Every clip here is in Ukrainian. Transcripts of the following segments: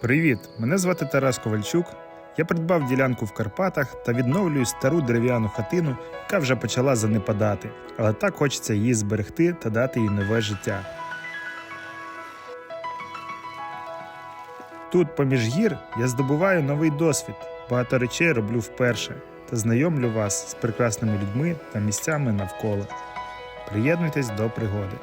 Привіт! Мене звати Тарас Ковальчук. Я придбав ділянку в Карпатах та відновлюю стару дерев'яну хатину, яка вже почала занепадати, але так хочеться її зберегти та дати їй нове життя. Тут, поміж гір, я здобуваю новий досвід, багато речей роблю вперше та знайомлю вас з прекрасними людьми та місцями навколо. Приєднуйтесь до пригоди.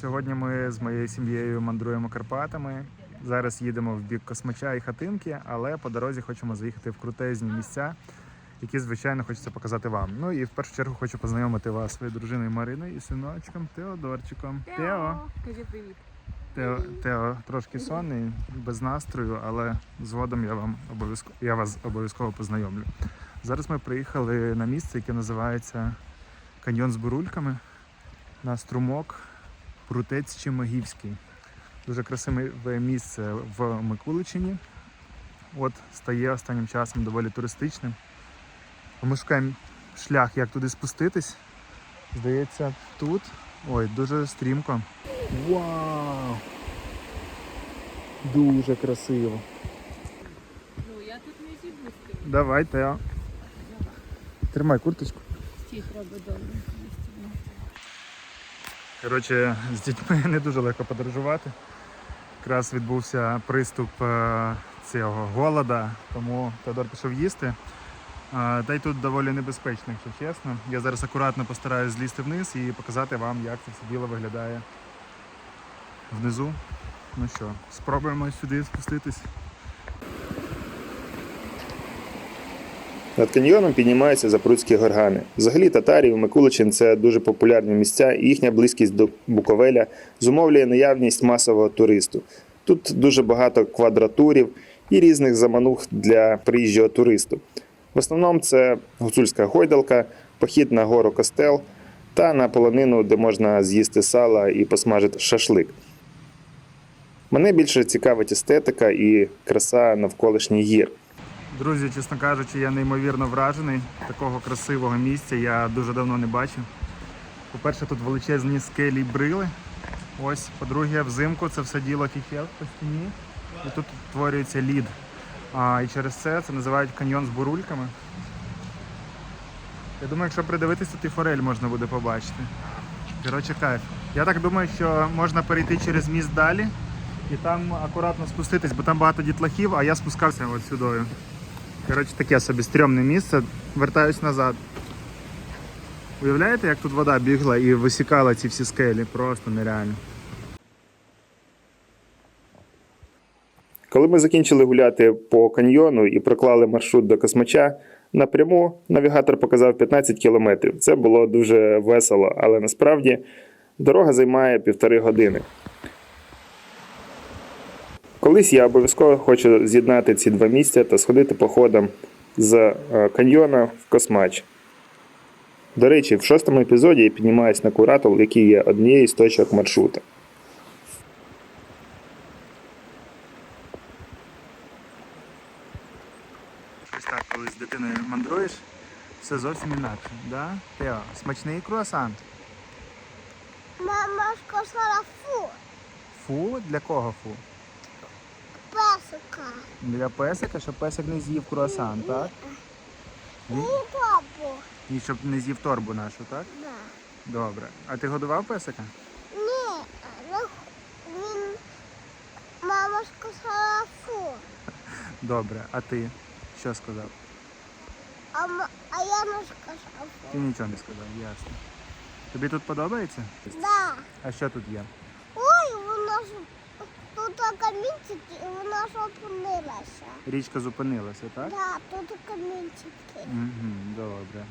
Сьогодні ми з моєю сім'єю мандруємо Карпатами. Зараз їдемо в бік Космача і хатинки, але по дорозі хочемо заїхати в крутезні місця, які, звичайно, хочеться показати вам. Ну і в першу чергу хочу познайомити вас своєю дружиною Мариною і синочком Теодорчиком. Тео. Кажи привіт. Тео, Тео трошки сонний, без настрою, але згодом я вам обов'язково я вас обов'язково познайомлю. Зараз ми приїхали на місце, яке називається Каньйон з бурульками на струмок Прутець Чимогівський. Дуже красиве місце в Микуличині. От стає останнім часом доволі туристичним. Ми шукаємо шлях, як туди спуститись. Здається, тут. Ой, дуже стрімко. Вау! Дуже красиво. Ну, я тут не зіб'ю з тим. Давай, Тео. Тримай курточку. Стій, треба добре. Коротше, з дітьми не дуже легко подорожувати. Якраз відбувся приступ е, цього голода, тому Теодор пішов їсти. Е, Та й тут доволі небезпечно, якщо чесно. Я зараз акуратно постараюсь злізти вниз і показати вам, як це все діло виглядає внизу. Ну що, спробуємо сюди спуститись. Над каньйоном піднімаються запруцькі горгани. Взагалі татарів, Микуличин це дуже популярні місця, і їхня близькість до Буковеля зумовлює наявність масового туристу. Тут дуже багато квадратурів і різних заманух для приїжджого туристу. В основному це гуцульська гойдалка, похід на гору костел та на полонину, де можна з'їсти сала і посмажити шашлик. Мене більше цікавить естетика і краса навколишніх гір. Друзі, чесно кажучи, я неймовірно вражений. Такого красивого місця я дуже давно не бачив. По-перше, тут величезні скелі брили. Ось, по-друге, взимку це все діло тіче по стіні. І тут утворюється лід. А, і через це це називають каньйон з бурульками. Я думаю, якщо придивитися, то і форель можна буде побачити. Коротше, кайф. Я так думаю, що можна перейти через міст далі і там акуратно спуститись, бо там багато дітлахів, а я спускався от сюдою. Коротше, таке собі стрьомне місце. Вертаюсь назад. Уявляєте, як тут вода бігла і висікала ці всі скелі? Просто нереально. Коли ми закінчили гуляти по каньйону і проклали маршрут до космача, напряму навігатор показав 15 кілометрів. Це було дуже весело, але насправді дорога займає півтори години. Колись я обов'язково хочу з'єднати ці два місця та сходити походом з е, каньйона в космач. До речі, в шостому епізоді я піднімаюсь на куратол, який є однією з точок маршрута. Ось так, коли з дитиною мандруєш, все зовсім інакше. Да? Тео, смачний круасан. Мама сказала фу, Фу? Для кого фу? Песика. Для песика, щоб песик не з'їв круасан, так? І папу. І щоб не з'їв торбу нашу, так? Да. Добре. А ти годував песика? Ні, ну, він... Мама сказала фу. Добре. А ти що сказав? А, м- а я не сказала Ти фу. нічого не сказав, ясно. Тобі тут подобається? Да. А що тут є? Ой, вона ж тут камінчики, і вона ж опинилася. Річка зупинилася, так? Да, тут камінчики. Угу, добре.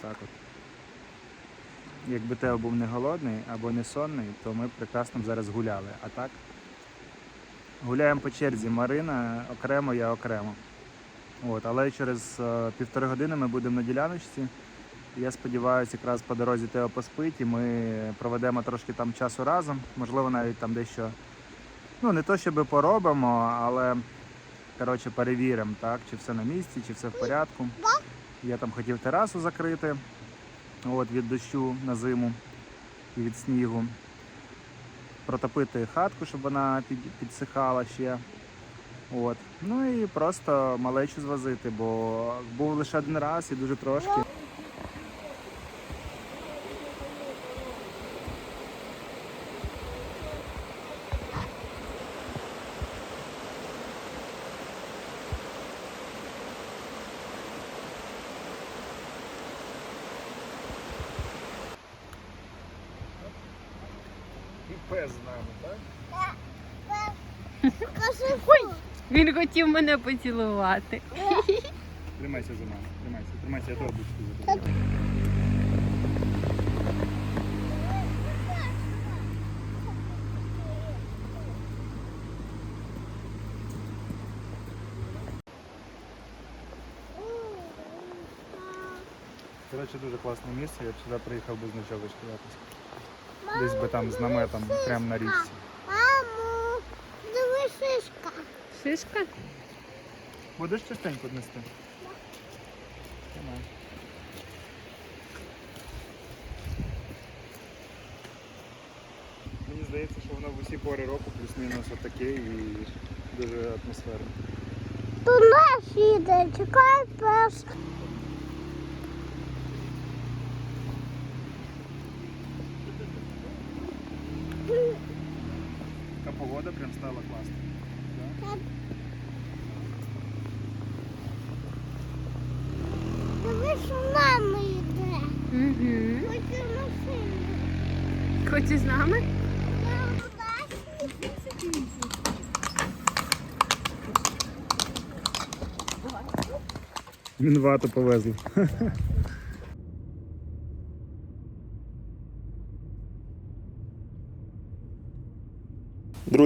Так от. Якби Тео був не голодний або не сонний, то ми прекрасно б зараз гуляли. А так? Гуляємо по черзі. Марина окремо, я окремо. От, але через е, півтори години ми будемо на діляночці. Я сподіваюся, якраз по дорозі Тео поспить, і ми проведемо трошки там часу разом. Можливо, навіть там дещо, ну не то щоб поробимо, але коротше перевіримо, так, чи все на місці, чи все в порядку. Я там хотів терасу закрити от, від дощу на зиму і від снігу. Протопити хатку, щоб вона під, підсихала ще. От. Ну і просто малечу звозити, бо був лише один раз і дуже трошки. І пес з нами, так? Скажи, Ой! Він хотів мене поцілувати. Тримайся за нами, тримайся, тримайся, я торбочку заберу. Коротше, дуже класне місце, я б сюди приїхав без ночовочки якось. Десь би там з наметом, прямо на річці. Шишка? Будеш частенько нести? Тримай. Мені здається, що воно в усі пори року плюс-мінус отаке і дуже атмосферне. То наш їде, чекай пес. Така погода прям стала класна. Да? Диви, що мама йде. Угу. Хоче машину. З нами? Мінвату повезли.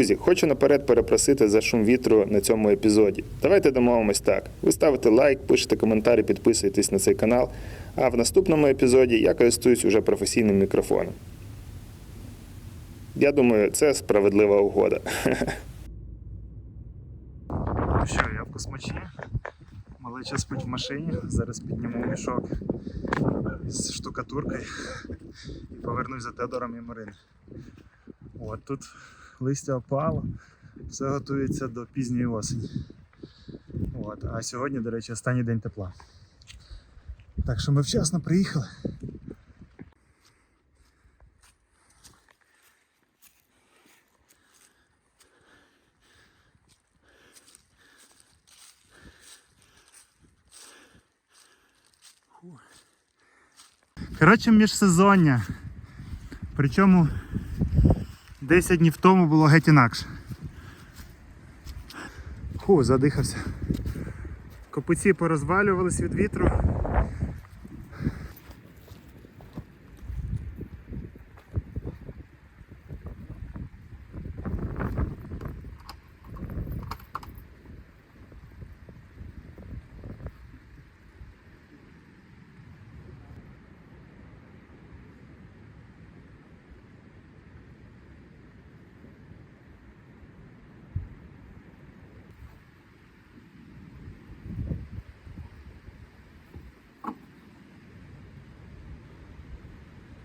Друзі, хочу наперед перепросити за шум вітру на цьому епізоді. Давайте домовимось так. Ви ставите лайк, пишете коментарі, підписуєтесь на цей канал. А в наступному епізоді я користуюсь уже професійним мікрофоном. Я думаю, це справедлива угода. Ну що, я в космачі. Малеча спить в машині. Зараз підніму мішок з штукатуркою і повернусь за Теодором і Марин. От тут листя опало, все готується до пізньої осені. От. А сьогодні, до речі, останній день тепла. Так що ми вчасно приїхали. Коротше, міжсезоння. Причому 10 днів тому було геть інакше. Фу, задихався. Копиці порозвалювались від вітру.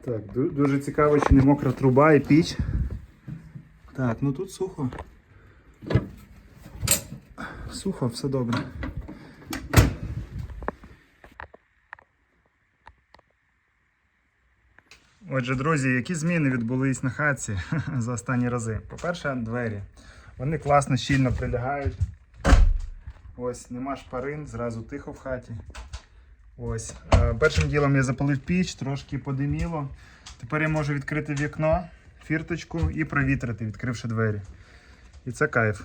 Так, дуже цікаво, чи не мокра труба і піч. Так, ну тут сухо. Сухо, все добре. Отже, друзі, які зміни відбулись на хатці за останні рази? По-перше, двері. Вони класно щільно прилягають. Ось, нема шпарин, зразу тихо в хаті. Ось. Е, Першим ділом я запалив піч, трошки подиміло. Тепер я можу відкрити вікно, фірточку і провітрити, відкривши двері. І це кайф.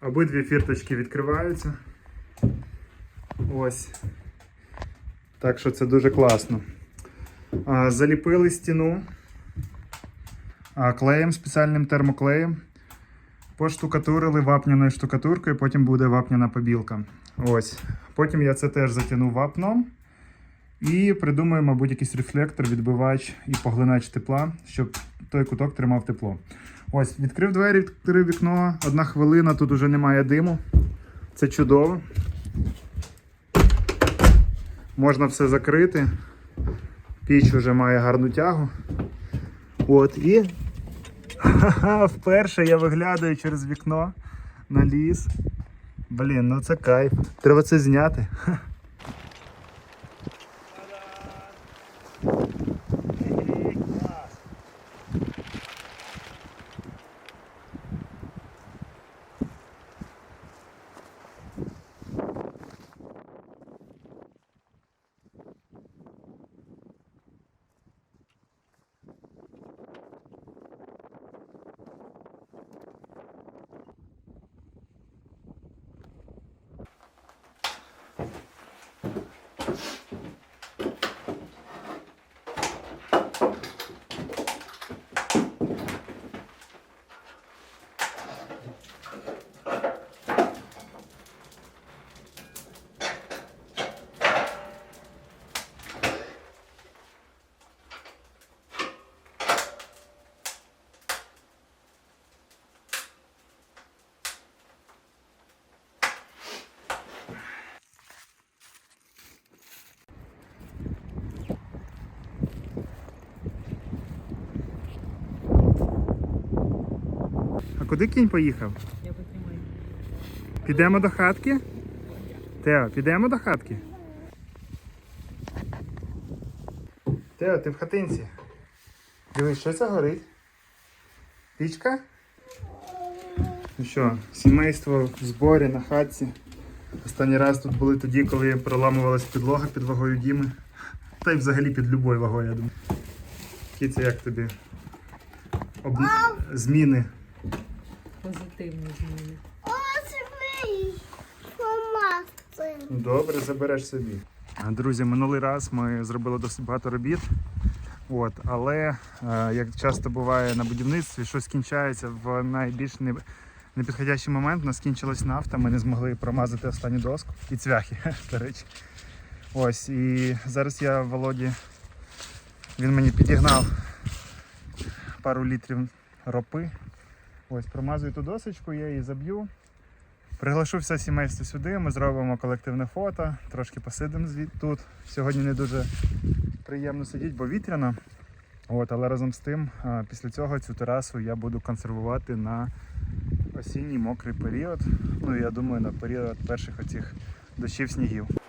Обидві фірточки відкриваються. Ось. Так що це дуже класно. Заліпили стіну клеєм, спеціальним термоклеєм. Поштукатурили вапняною штукатуркою, потім буде вапняна побілка. Ось. Потім я це теж затягнув вапном. І придумаю, мабуть, якийсь рефлектор, відбивач і поглинач тепла, щоб той куток тримав тепло. Ось, відкрив двері, відкрив вікно. Одна хвилина, тут уже немає диму. Це чудово. Можна все закрити. Піч вже має гарну тягу. От і Ха-ха, вперше я виглядаю через вікно на ліс. Блін, ну це кайф. Треба це зняти. куди кінь поїхав? Я піднімаю. Підемо до хатки? Тео, підемо до хатки? Тео, ти в хатинці. Дивись, що це горить? Пічка? Ну що, сімейство в зборі на хатці. Останній раз тут були тоді, коли проламувалась підлога під вагою Діми. Та й взагалі під любою вагою, я думаю. Кіця, як тобі? Об... Зміни. Позитивні зміни. Ось мій помасти. Добре, забереш собі. Друзі, минулий раз ми зробили досить багато робіт. От, але, е, як часто буває на будівництві, щось кінчається в найбільш не- непідходящий момент. У нас кінчилась нафта, ми не змогли промазати останню доску і цвяхи, до речі. Ось, і зараз я Володі, він мені підігнав пару літрів ропи. Ось, промазую ту досочку, я її заб'ю. Приглашу все сімейство сюди, ми зробимо колективне фото, трошки посидимо тут. Сьогодні не дуже приємно сидіти, бо вітряно. От, але разом з тим, після цього цю терасу я буду консервувати на осінній мокрий період. Ну я думаю, на період перших оцих дощів снігів.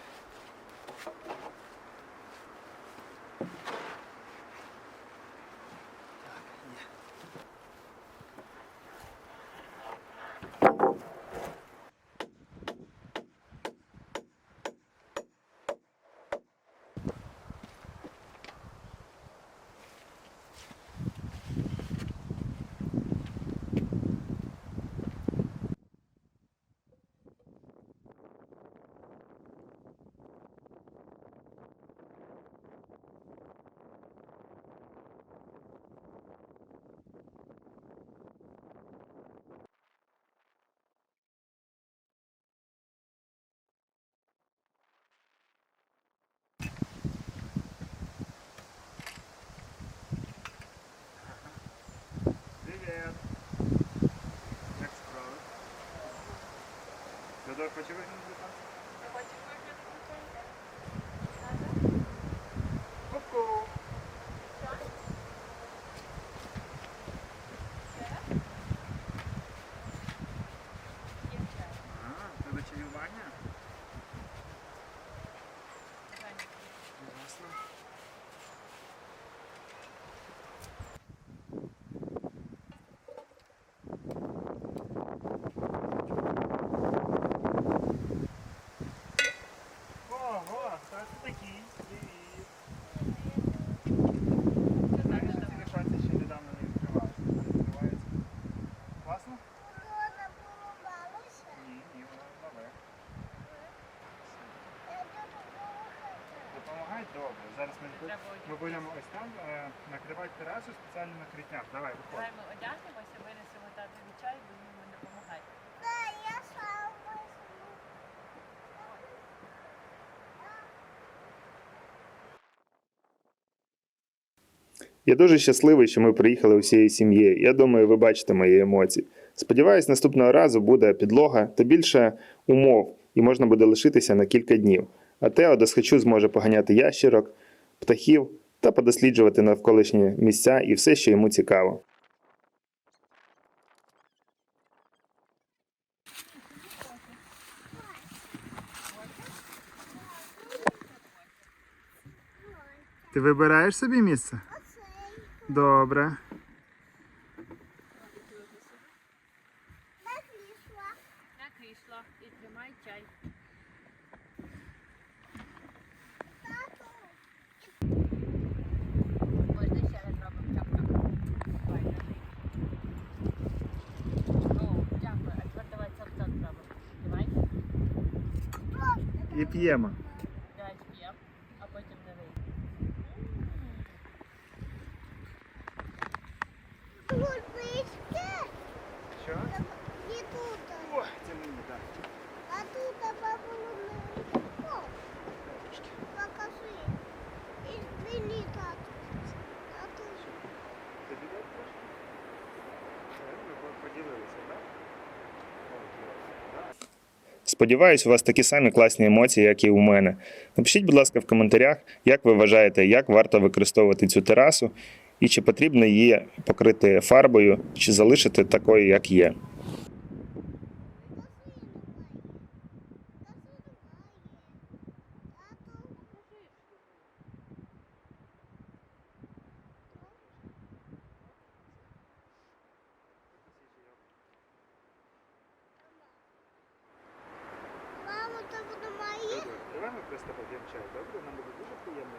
되시고 Добре. Зараз ми, Треба ми будемо ось там е, накривати терасу спеціальним накриттям. Давай, виходь. Давай ми одягнемося, винесемо татові чай. Да, я сам возьму. Я дуже щасливий, що ми приїхали усією сім'єю. Я думаю, ви бачите мої емоції. Сподіваюсь, наступного разу буде підлога та більше умов, і можна буде лишитися на кілька днів. А Тео досхочу зможе поганяти ящерок, птахів та подосліджувати навколишні місця і все, що йому цікаво. Ти вибираєш собі місце? Добре. На крісло. На крісло і тримай чай. Можна ще раз робимо чап-чап. Файно. О, дякую. А тепер давай цап-цап зробимо. Давай. І п'ємо. Давай п'ємо, а потім не вийде. Гульбички. Що? І тут. О, це мені так. А тут бабулу О, покажи. І мені тату. А тут же. Тобі дати трошки? Ви поділилися, так? Сподіваюсь, у вас такі самі класні емоції, як і у мене. Напишіть, будь ласка, в коментарях, як ви вважаєте, як варто використовувати цю терасу, і чи потрібно її покрити фарбою, чи залишити такою, як є. Мамо, це буде мої? Давай ми просто поп'ємо чай, добре? Нам буде дуже приємно.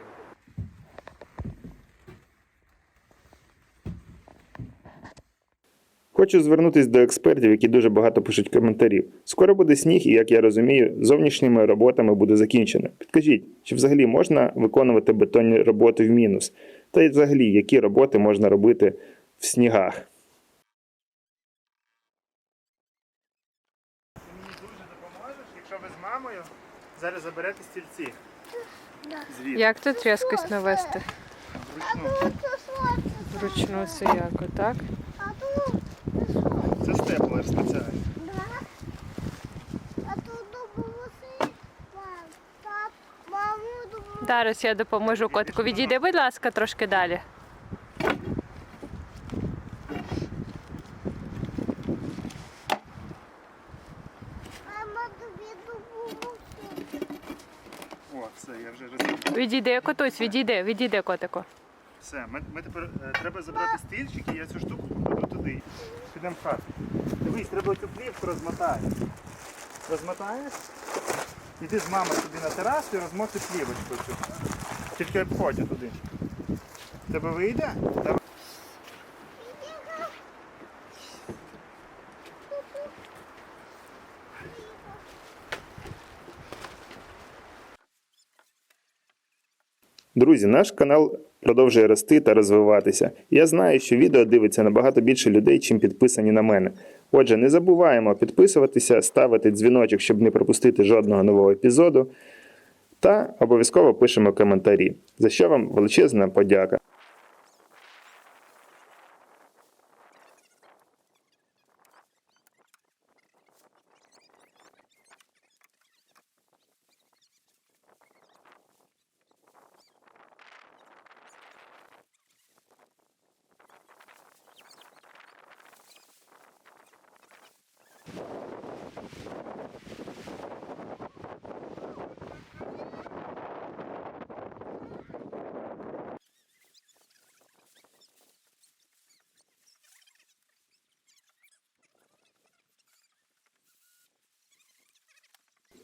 Хочу звернутися до експертів, які дуже багато пишуть коментарів. Скоро буде сніг, і як я розумію, зовнішніми роботами буде закінчено. Підкажіть, чи взагалі можна виконувати бетонні роботи в мінус? Та й взагалі, які роботи можна робити в снігах? Ти мені дуже допоможеш, якщо ви з мамою зараз заберете стільці. Звідти. Як тут різкость навести? Вручну. Вручну це як, отак? А тут це сонце. Це степлер спеціальний. Допомоси. Зараз я допоможу котику. Відійди, будь ласка, трошки далі. Мама тобі допомоси. О, все, я вже розумію. Відійди, котусь, відійди, відійди, котику. Все, ми, ми тепер е, треба забрати стільчик, і я цю штуку покладу туди. Підемо в. Дивись, треба цю плівку розмотати. Розмотаєш? Іди з мамою собі на терасу і розмоти плівочку цю. Тільки обходь туди. Тебе вийде? Друзі, наш канал продовжує рости та розвиватися. Я знаю, що відео дивиться набагато більше людей, чим підписані на мене. Отже, не забуваємо підписуватися, ставити дзвіночок, щоб не пропустити жодного нового епізоду. Та обов'язково пишемо коментарі, за що вам величезна подяка.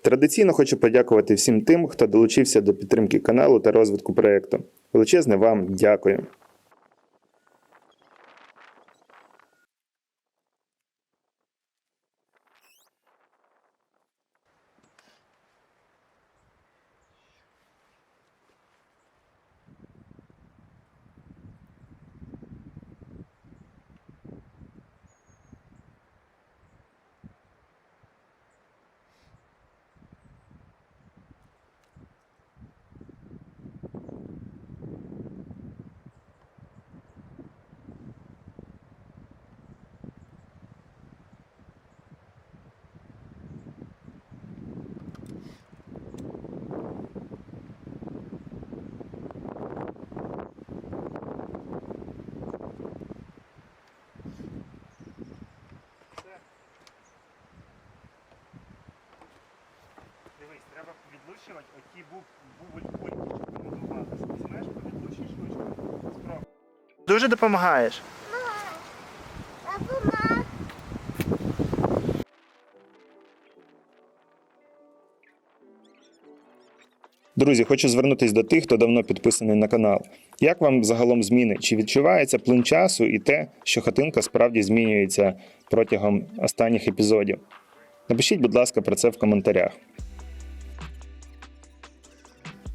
Традиційно хочу подякувати всім тим, хто долучився до підтримки каналу та розвитку проєкту. Величезне вам дякую. Використовувати оті бубль кульки, щоб вони дувалися. Візьмеш, повідлучиш ручку. Спробуй. Дуже допомагаєш. Друзі, хочу звернутися до тих, хто давно підписаний на канал. Як вам загалом зміни? Чи відчувається плин часу і те, що хатинка справді змінюється протягом останніх епізодів? Напишіть, будь ласка, про це в коментарях.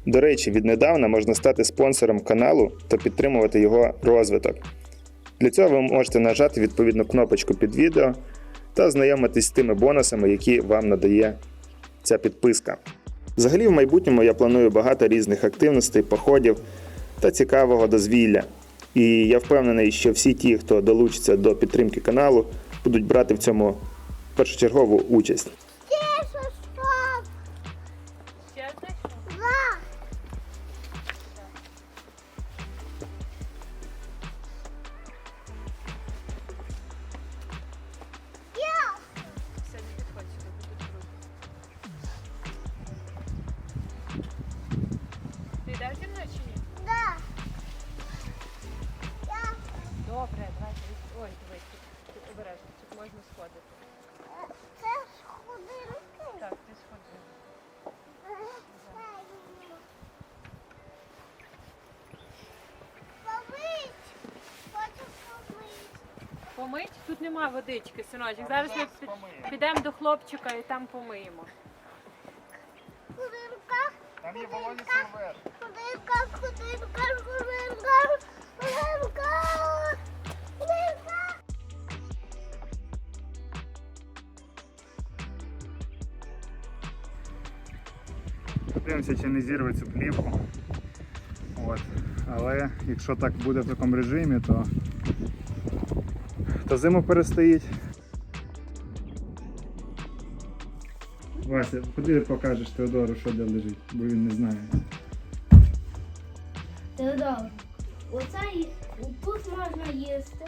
До речі, віднедавна можна стати спонсором каналу та підтримувати його розвиток. Для цього ви можете нажати відповідну кнопочку під відео та ознайомитись з тими бонусами, які вам надає ця підписка. Взагалі, в майбутньому я планую багато різних активностей, походів та цікавого дозвілля. І я впевнений, що всі ті, хто долучиться до підтримки каналу, будуть брати в цьому першочергову участь. Можна сходити. Це ж ходинки. Так, ти сходи. Помить. Хочу помить. Помить? Тут нема водички, синочок. Зараз ми пі- підемо до хлопчика і там помиємо. Ходинка. Там є ходинка, ходинка. Ходинка. Ходинка. Подивимося, чи не зірве цю плівку. От. Але якщо так буде в такому режимі, то, то зиму перестоїть. Вася, куди покажеш Теодору, що де лежить, бо він не знає. Теодор, оце тут можна їсти,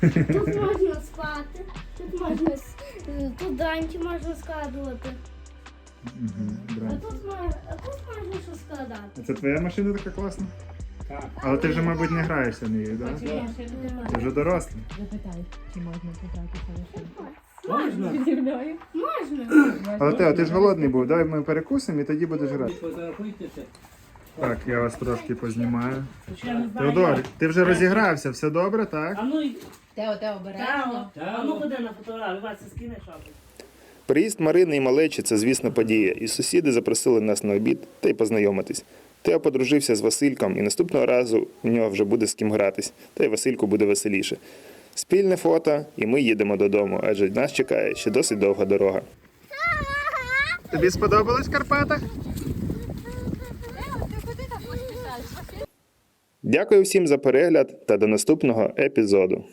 тут можна спати, тут можна тут данчі можна складувати, Угу, а тут можна, а тут можна що складати. Це твоя машина така класна? Так. Але ти вже, мабуть, не граєшся в нею, так? Да? Ти вже дорослий. Запитай, чи можна кататися на Можна? Зі мною? Можна. Але Тео, ти ж голодний був, давай ми перекусимо і тоді будеш грати. Так, я вас трошки познімаю. Я не знаю, Теодор, ти вже розігрався, все добре, так? А ну, й- Тео, Тео, обережно. Тао, а ну ходи на фотографію, Вася, скине шапку. Приїзд Марини і малечі це, звісно, подія, і сусіди запросили нас на обід та й познайомитись. Тео подружився з Васильком, і наступного разу у нього вже буде з ким гратись, та й Васильку буде веселіше. Спільне фото, і ми їдемо додому, адже нас чекає ще досить довга дорога. Тобі сподобалось в Карпатах? Дякую всім за перегляд та до наступного епізоду.